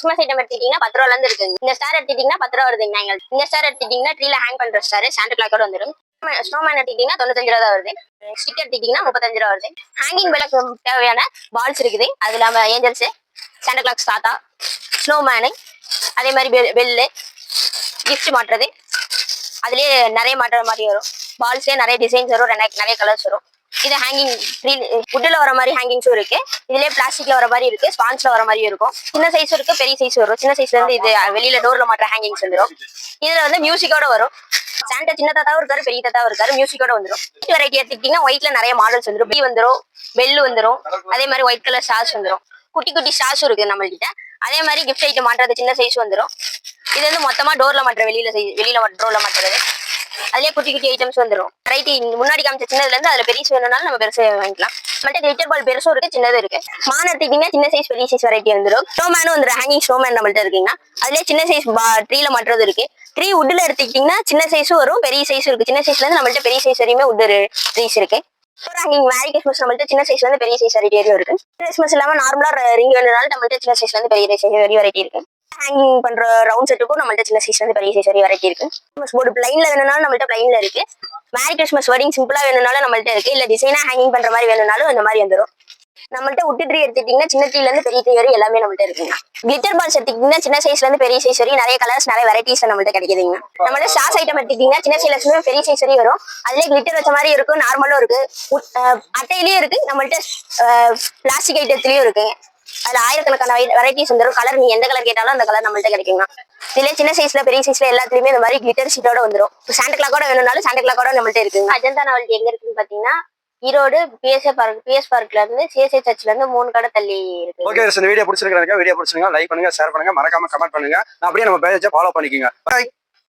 Christmas item எடுத்துட்டீங்கன்னா பத்து ரூபால இருந்து இருக்குங்க இந்த ஸ்டார் எடுத்துட்டீங்கன்னா பத்து ரூபா வருதுங்க நாங்கள் இந்த ஸ்டார் எடுத்துட்டீங்கன்னா ட்ரீல ஹேங் பண்ற ஸ்டார் சாண்டா கிளாக்கோட வந்துடும் ஸ்னோமேன் எடுத்துட்டீங்கன்னா தொண்ணூத்தஞ்சு ரூபா வருது. ஸ்டிக்கர் எடுத்துட்டீங்கன்னா முப்பத்தஞ்சு ரூபா வருது. ஹேங்கிங் விளக்கு தேவையான பால்ஸ் இருக்குது. அது இல்லாம ஏஞ்சல்ஸ் சாண்டா கிளாக் தாத்தா ஸ்னோமேனு அதே மாதிரி பெல் பெல்லு கிஃப்ட் மாட்டுறது. அதுலயே நிறைய மாட்டுற மாதிரி வரும். பால்ஸ்லேயே நிறைய டிசைன்ஸ் வரும். ரெண்டா- நிறைய கலர்ஸ் வரும். இது ஹேங்கிங் வுட்ல வர மாதிரி ஹேங்கிங்ஸும் இருக்கு. இதுலயே பிளாஸ்டிக்ல வர மாதிரி இருக்கு. ஸ்பான்ஸ்ல வர மாதிரி இருக்கும். சின்ன சைஸ் இருக்கு பெரிய சைஸ் வரும். சின்ன சைஸ்ல இருந்து இது வெளியில டோர்ல மாற்ற ஹேங்கிங்ஸ் வந்துடும் இதுல வந்து மியூசிக்கோட வரும். சாண்டா சின்ன தாத்தாவும் இருக்காரு பெரிய தாத்தாவும் இருக்காரு. மியூசிக்கோட வந்துடும் வெரைட்டி எடுத்துக்கிட்டீங்கன்னா ஒயிட்ல நிறைய மாடல்ஸ் வந்துரும். பி வந்துடும் பெல் வந்துடும் அதே மாதிரி ஒயிட் கலர் ஸ்டார்ஸ் வந்துடும் குட்டி குட்டி ஸ்டார்ஸும் இருக்கு நம்மள்கிட்ட. அதே மாதிரி கிஃப்ட் ஐட்டம் மாட்டுறது சின்ன சைஸ் வந்துரும். இது வந்து மொத்தமா டோர்ல மாட்டுற வெளியில வெளியில டோர்ல மாட்டுறது. அதுலயே குட்டி குட்டி ஐட்டம்ஸ் வந்துரும். வெரைட்டி முன்னாடி காமிச்ச சின்னதுல இருந்து அதுல பெரிய வேணும்னாலும் நம்ம பெருசு வாங்கிக்கலாம். நம்மள்ட்ட கிளிட்டர் பால் பெருசும் இருக்கு சின்னதும் இருக்கு. மான் எடுத்துக்கிட்டீங்கன்னா சின்ன சைஸ் பெரிய சைஸ் வெரைட்டி வந்துடும் ஸ்னோமேனும் வந்துடும் ஹேங்கிங் ஸ்னோமேன் நம்மள்ட்ட இருக்குங்கன்னா அதுலயே சின்ன சைஸ் ட்ரீல மாட்டுறது இருக்கு. ட்ரீ உட்ல எடுத்துக்கிட்டீங்கன்னா சின்ன சைஸும் வரும் பெரிய சைஸும் இருக்கு. சின்ன சைஸ்ல இருந்து நம்மள்ட்ட பெரிய சைஸ் வரையுமே உட் ட்ரீஸ் இருக்கு. ஹேங்கிங் மேரி கிறிஸ்மஸ் நம்மள்ட்ட சின்ன சைஸ்ல இருந்து பெரிய சைஸ் வெரைட்டி வரையும் இருக்கு. கிறிஸ்மஸ் இல்லாம நார்மலா ரிங் வேணும்னாலும் நம்மள்ட்ட சின்ன சைஸ்ல இருந்து பெரிய சைஸ் வெரைட்டி இருக்கு. ஹேங்கிங் பண்ற ரவுண்ட் செட்டுக்கும் நம்மள்ட்ட சின்ன சைஸ்ல இருந்து பெரிய சைஸ் வரைக்கும் வெரைட்டி இருக்கு கிறிஸ்மஸ் போர்டு பிளைன்ல வேணும்னாலும் நம்மள்ட்ட பிளைன்ல இருக்கு. மேரி கிறிஸ்மஸ் வெட்டிங் சிம்பிளா வேணும்னாலும் நம்மள்ட்ட இருக்கு. இல்ல டிசைனா ஹேங்கிங் பண்ற மாதிரி வேணும்னாலும் அந்த மாதிரி வந்துடும் நம்மள்ட்ட உட்டு ட்ரீ எடுத்துட்டீங்கன்னா சின்ன ட்ரீல இருந்து பெரிய ட்ரீ வரை எல்லாமே நம்மள்ட்ட இருக்குங்க. கிளிட்டர் பால்ஸ் எடுத்துக்கிட்டீங்கன்னா சின்ன சைஸ்ல இருந்து பெரிய சைஸ் வரையும் நிறைய கலர்ஸ் நிறைய வெரைட்டிஸ் நம்மள்ட்ட கிடைக்குதுங்க. நம்மள்ட்ட ஷாஸ் ஐட்டம் எடுத்துக்கிட்டீங்கன்னா சின்ன சைஸ்ல இருந்து பெரிய சைஸ் வரையும் வரும். அதுலயே கிளிட்டர் வச்ச மாதிரி இருக்கும் நார்மலும் இருக்கு. அட்டையிலயும் இருக்கு. நம்மள்ட்ட பிளாஸ்டிக் ஐட்டத்துலயும் இருக்குங்க அதுல ஆயிரக்கணக்கான வெரைட்டிஸ் வந்துரும். கலர் நீங்க எந்த கலர் கேட்டாலும் அந்த கலர் நம்மள்ட்ட கிடைக்குங்க. இதுல சின்ன சைஸ்ல பெரிய சைஸ்ல எல்லாத்துலயுமே இந்த மாதிரி கிளிட்டர் ஷீட்டோட வந்துரும். சாண்டா கிளாக்கோட வேணும்னாலும் சாண்டா கிளாக்கோட நம்மள்ட்ட இருக்குங்க. அஜந்தா நாவல்ட்டி எங்க இருக்குன்னு பாத்தீங்கன்னா ஈரோடு பிஎஸ்ஏ பார்க் பிஎஸ் பார்க்ல இருந்து சிஎஸ்ஐ சர்ச்ல இருந்து மூணு கடை தள்ளி இருக்கு. ஓகே இந்த வீடியோ பிடிச்சிருக்காங்க வீடியோ பிடிச்சிருங்க லைக் பண்ணுங்க ஷேர் பண்ணுங்க மறக்காம கமெண்ட் பண்ணுங்க. அப்படியே நம்ம பேஜை ஃபாலோ பண்ணிக்கோங்க. பாய்